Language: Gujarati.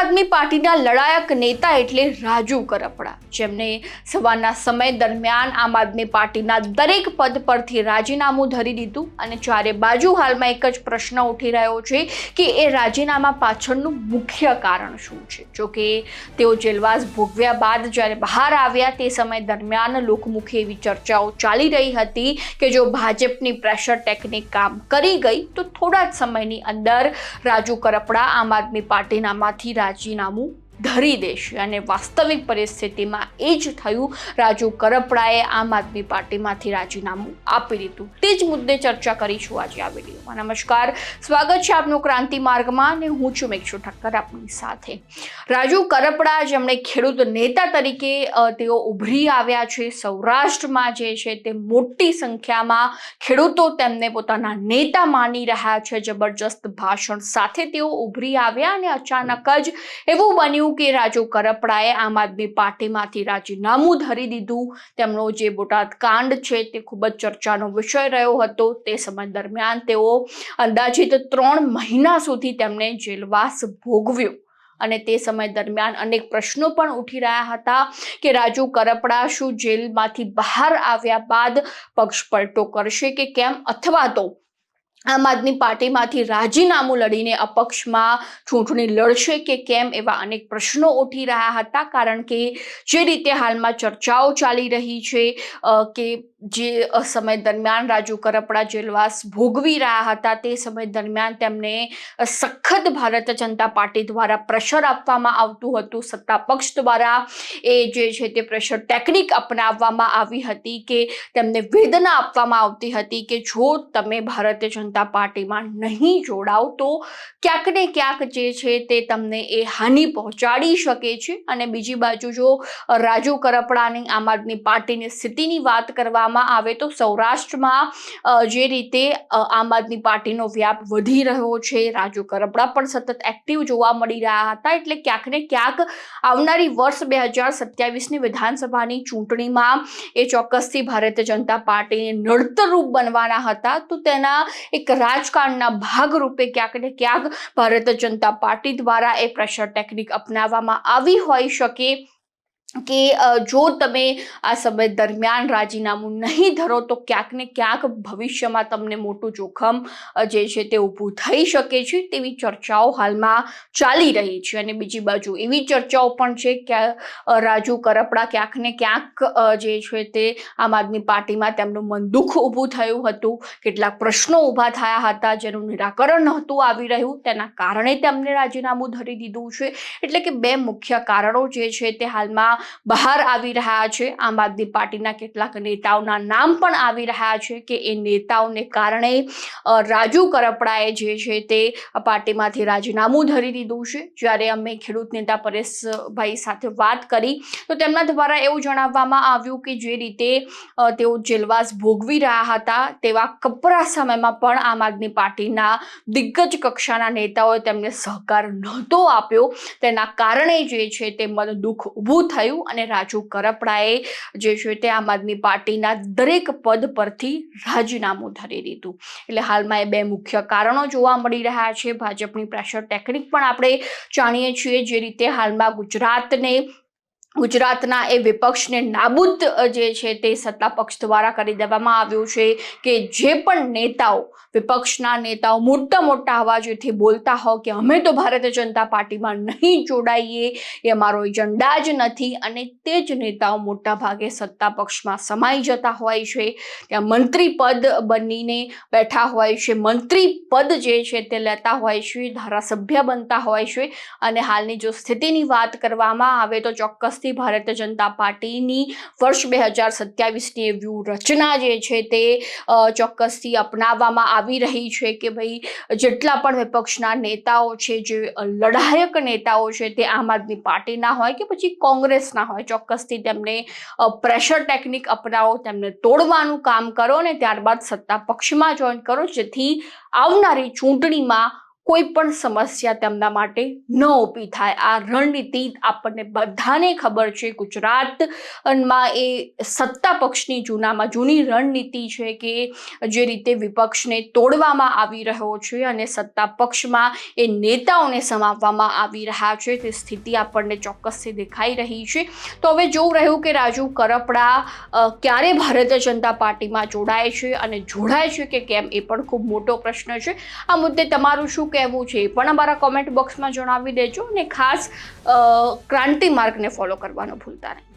આદમી પાર્ટીના લડાયક નેતા એટલે રાજુ કરપડા. જેમને સવારના સમય દરમિયાન આમ આદમી પાર્ટીના દરેક પદ પરથી રાજીનામું ધરી દીધું અને ચારે બાજુ હાલમાં એક જ પ્રશ્ન ઉઠી રહ્યો છે કે એ રાજીનામા પાછળનું મુખ્ય કારણ શું છે? જોકે તેઓ જેલવાસ ભોગવ્યા બાદ જ્યારે બહાર આવ્યા તે સમય દરમિયાન લોકમુખી એવી ચર્ચાઓ ચાલી રહી હતી કે જો ભાજપની પ્રેશર ટેકનિક કામ કરી ગઈ તો થોડા જ સમયની અંદર રાજુ કરપડા આમ આદમી પાર્ટીનામાંથી રાજીનામું ધરી દેશે અને વાસ્તવિક પરિસ્થિતિમાં એ જ થયું. રાજુ કરપડાએ આમ આદમી પાર્ટીમાંથી રાજીનામું આપી દીધું. તે જ મુદ્દે ચર્ચા કરીશું આજે આ વિડીયોમાં. નમસ્કાર. સ્વાગત છે આપનું ક્રાંતિ માર્ગમાં અને હું છું મેક્ષુ ઠક્કર આપની સાથે. રાજુ કરપડા જેમણે ખેડૂત નેતા તરીકે તેઓ ઉભરી આવ્યા છે. સૌરાષ્ટ્રમાં જે છે તે મોટી સંખ્યામાં ખેડૂતો તેમને પોતાના નેતા માની રહ્યા છે. જબરજસ્ત ભાષણ સાથે તેઓ ઉભરી આવ્યા અને અચાનક જ એવું બન્યું કે રાજુ કરપડાએ આમ આદમી પાર્ટીમાંથી રાજીનામું ધરી દીધું. તેમનો જે બોટાદ કાંડ છે તે ખૂબ જ ચર્ચાનો વિષય રહ્યો હતો. તે સમય દરમિયાન તેઓ અંદાજિત ત્રણ મહિના સુધી તેમણે જેલવાસ ભોગવ્યો. અને તે સમય દરમિયાન અનેક પ્રશ્નો પણ ઉઠી રહ્યા હતા કે રાજુ કરપડા શું જેલમાંથી બહાર આવ્યા બાદ પક્ષ પલટો કરશે કે કેમ? અથવા તો આમ આદમી પાર્ટીમાંથી રાજીનામું લડીને અપક્ષમાં ચૂંટણી લડશે કે કેમ એવા અનેક પ્રશ્નો ઉઠી રહ્યા હતા. કારણ કે જે રીતે હાલમાં ચર્ચાઓ ચાલી રહી છે કે જે સમય દરમિયાન રાજુ કરપડા જેલવાસ ભોગવી રહ્યા હતા, તે સમય દરમિયાન તેમને સખત ભારતીય જનતા પાર્ટી દ્વારા પ્રેશર આપવામાં આવતું હતું. સત્તા પક્ષ દ્વારા એ જે છે તે પ્રેશર ટેકનિક અપનાવવામાં આવી હતી કે તેમને વેદના આપવામાં આવતી હતી કે જો તમે ભારતીય જનતા પાર્ટીમાં નહીં જોડાવ તો ક્યાંક ને ક્યાંક જે છે તે તમને એ હાનિ પહોંચાડી શકે છે. અને બીજી બાજુ જો રાજુ કરપડાની આમ આદમી પાર્ટીની સ્થિતિની વાત કરવામાં આવે તો સૌરાષ્ટ્રમાં જે રીતે આમ આદમી પાર્ટીનો વ્યાપ વધી રહ્યો છે. રાજુ કરપડા પણ સતત એક્ટિવ જોવા મળી રહ્યા હતા. એટલે ક્યાંક ને ક્યાંક આવનારી વર્ષ બે હજાર સત્યાવીસની વિધાનસભાની ચૂંટણીમાં એ ચોક્કસથી ભારતીય જનતા પાર્ટીને નડતરરૂપ બનવાના હતા. તો તેના એક રાજકારણના ભાગરૂપે ક્યાંક ને ક્યાંક ભારતીય જનતા પાર્ટી દ્વારા એ પ્રેશર ટેકનિક અપનાવવામાં આવી હોઈ શકે. કે જો તમે આ સમય દરમિયાન રાજીનામું નહીં ધરો, તો ક્યાંક ને ક્યાંક ભવિષ્યમાં તમને મોટું જોખમ જે છે તે ઊભું થઈ શકે છે. તેવી ચર્ચાઓ હાલમાં ચાલી રહી છે. અને બીજી બાજુ એવી ચર્ચાઓ પણ છે કે રાજુ કરપડા ક્યાંક ને ક્યાંક જે છે તે આમ આદમી પાર્ટીમાં તેમનું મન દુઃખ ઊભું થયું હતું. કેટલાક પ્રશ્નો ઊભા થયા હતા જેનું નિરાકરણ નહોતું આવી રહ્યું. તેના કારણે તેમને રાજીનામું ધરી દીધું છે. એટલે કે બે મુખ્ય કારણો જે છે તે હાલમાં બહાર આવી રહ્યા છે. આમ આદમી પાર્ટીના કેટલાક નેતાઓના નામ પણ આવી રહ્યા છે કે એ નેતાઓને કારણે રાજુ કરપડાએ જે છે તે પાર્ટીમાંથી રાજીનામું ધરી દીધું છે. જ્યારે અમે ખેડૂત નેતા પરેશભાઈ સાથે વાત કરી, તો તેમના દ્વારા એવું જણાવવામાં આવ્યું કે જે રીતે તેઓ જેલવાસ ભોગવી રહ્યા હતા, તેવા કપરા સમયમાં પણ આમ આદમી પાર્ટીના દિગ્ગજ કક્ષાના નેતાઓએ તેમને સહકાર નહોતો આપ્યો. તેના કારણે જે છે તે મન દુઃખ ઊભું થયું. અને રાજુ કરપડાએ જે છે તે આમ આદમી પાર્ટીના દરેક પદ પરથી રાજીનામું ધરી દીધું. એટલે હાલમાં એ બે મુખ્ય કારણો જોવા મળી રહ્યા છે. ભાજપની પ્રેશર ટેકનિક પણ આપણે જાણીએ છીએ જે રીતે હાલમાં ગુજરાતને ગુજરાતના એ વિપક્ષને નાબૂદ જે છે તે સત્તા પક્ષ દ્વારા કરી દેવામાં આવ્યું છે કે જે પણ નેતાઓ, વિપક્ષના નેતાઓ મોટા મોટા અવાજોથી બોલતા હોવ કે અમે તો ભારતીય જનતા પાર્ટીમાં નહીં જોડાઈએ, એ અમારો એજન્ડા જ નથી. અને તે જ નેતાઓ મોટા ભાગે સત્તા પક્ષમાં સમાઈ જતા હોય છે. ત્યાં મંત્રી પદ બનીને બેઠા હોય છે. મંત્રી પદ જે છે તે લેતા હોય છે, ધારાસભ્ય બનતા હોય છે. અને હાલની જો સ્થિતિની વાત કરવામાં આવે તો ચોક્કસથી ભારતીય જનતા પાર્ટીની વર્ષ બે હજાર સત્યાવીસની વ્યૂહરચના જે છે તે ચોક્કસથી અપનાવવામાં આવી રહી છે કે ભાઈ જેટલા પણ વિપક્ષના નેતાઓ છે, જે લડાયક નેતાઓ છે તે આમ આદમી પાર્ટીના હોય કે પછી કોંગ્રેસના હોય, ચોક્કસથી તેમને પ્રેશર ટેકનિક અપનાવો, તેમને તોડવાનું કામ કરો અને ત્યારબાદ સત્તા પક્ષમાં જોઈન કરો, જેથી આવનારી ચૂંટણીમાં કોઈ પણ સમસ્યા તેમના માટે ન ઊભી થાય. આ રણનીતિ આપણને બધાને ખબર છે. ગુજરાતમાં એ સત્તા પક્ષની જૂનામાં જૂની રણનીતિ છે કે જે રીતે વિપક્ષને તોડવામાં આવી રહ્યો છે અને સત્તા પક્ષમાં એ નેતાઓને સમાવવામાં આવી રહ્યા છે. તે સ્થિતિ આપણને ચોક્કસથી દેખાઈ રહી છે. તો હવે જોવું રહ્યું કે રાજુ કરપડા ક્યારે ભારતીય જનતા પાર્ટીમાં જોડાય છે અને જોડાય છે કે કેમ એ પણ ખૂબ મોટો પ્રશ્ન છે. આ મુદ્દે તમારું શું કહેવું છે એ પણ અમારા કોમેન્ટ બોક્સમાં જણાવી દેજો અને ખાસ ક્રાંતિ માર્ગને ફોલો કરવાનું ભૂલતા નહીં.